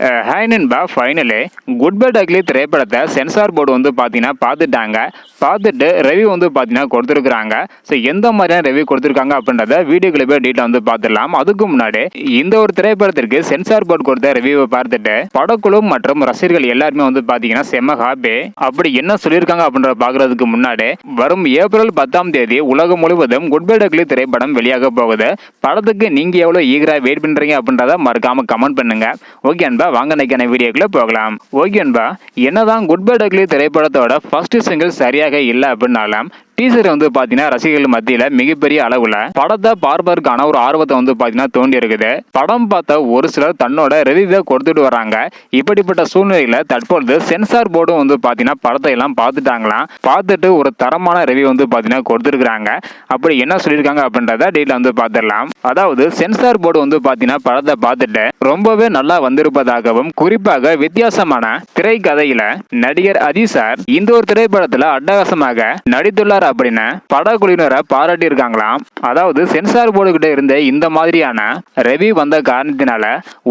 Hi நண்பா finally good bye டக்லி திரைப்படத்தை censor board வந்து பார்த்தீங்கன்னா பார்த்துட்டாங்க பார்த்துட்டு ரிவ்யூ வந்து பார்த்தீங்கன்னா கொடுத்துருக்குறாங்க. ஸோ எந்த மாதிரியான ரிவ்யூ கொடுத்துருக்காங்க அப்படின்றத வீடியோ கிளிப்பே டீட்டெயில் வந்து பார்த்துடலாம் அதுக்கு முன்னாடி இந்த ஒரு திரைப்படத்திற்கு சென்சார் போர்டு கொடுத்த ரிவ்யூவை பார்த்துட்டு படக்குழு மற்றும் ரசிகர்கள் எல்லாருமே வந்து பார்த்தீங்கன்னா செம்ம ஹாப்பி அப்படி என்ன சொல்லியிருக்காங்க அப்படின்றத பார்க்கறதுக்கு முன்னாடி வரும் ஏப்ரல் பத்தாம் தேதி உலகம் முழுவதும் குட் பை டக்லி திரைப்படம் வெளியாக போகுது. படத்துக்கு நீங்கள் எவ்வளோ ஈகராக வெயிட் பண்ணுறீங்க அப்படின்றத மறக்காமல் கமெண்ட் பண்ணுங்க. ஓகே அன்பா வாங்க நினைக்கான வீடியோக்குள்ளே போகலாம். ஓகேன்பா என்னதான் குட் பை டக்லி திரைப்படத்தோட ஃபர்ஸ்ட் சிங்கிள் சரியாக இல்லை அப்படின்னாலும் டீசர் வந்து பார்த்தீங்கன்னா ரசிகர்கள் மத்தியில் மிகப்பெரிய அளவில் படத்தை பார்ப்பதற்கான ஒரு ஆர்வத்தை வந்து பார்த்தீங்கன்னா தோண்டி இருக்குது. படம் பார்த்த ஒரு சிலர் தன்னோட ரிவியூ கொடுத்துட்டு வராங்க இப்படிப்பட்ட சூழ்நிலையில் தற்பொழுது சென்சார் போர்டும் வந்து பார்த்தீங்கன்னா படத்தை எல்லாம் பார்த்துட்டாங்களாம். பார்த்துட்டு ஒரு தரமான ரிவ்யூ வந்து பார்த்தீங்கன்னா கொடுத்துருக்குறாங்க. அப்படி என்ன சொல்லியிருக்காங்க அப்படின்றத டீட்டில் வந்து பார்த்துடலாம். அதாவது சென்சார் போர்டு வந்து பார்த்தீங்கன்னா படத்தை பார்த்துட்டு ரொம்பவே நல்லா வந்திருப்பதாகவும் குறிப்பாக வித்தியாசமான திரைக்கதையில நடிகர் அதி சார் இந்த ஒரு திரைப்படத்துல அட்டகாசமாக நடித்துள்ளார் அப்படின்னு படக்குழுவினரை பாராட்டி இருக்காங்களாம் அதாவது சென்சார் போர்டு கிட்ட இருந்த இந்த மாதிரியான ரெவி வந்த காரணத்தினால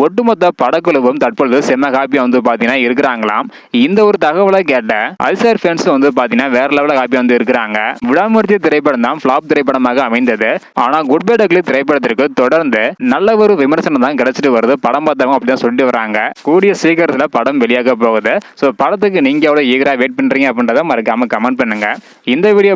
ஒட்டுமொத்த படக்குழுவும் தற்பொழுது செம்ம காப்பியா வந்து பாத்தீங்கன்னா இருக்கிறாங்களாம். இந்த ஒரு தகவலை கேட்ட அல்சர் ஃபேன்ஸ் வந்து பாத்தீங்கன்னா வேற லெவலில் காப்பி வந்து இருக்கிறாங்க. விடாமூர்த்தி திரைப்படம் தான் ஃபிளாப் திரைப்படமாக அமைந்தது. ஆனா குட் பை டக்லி திரைப்படத்திற்கு தொடர்ந்து நல்ல ஒரு விமர்சனம் தான் கிடைச்சிட்டு வருது. படம் பார்த்தவங்க அப்படின்னு சொல்லிட்டு வராங்க. கூடிய சீக்கிரத்துல படம் வெளியாக போகுது. ஸோ படத்துக்கு நீங்க எவ்வளவு ஈகரா வெயிட் பண்றீங்க அப்படின்றத மறக்காம கமெண்ட் பண்ணுங்க. இந்த வீடியோ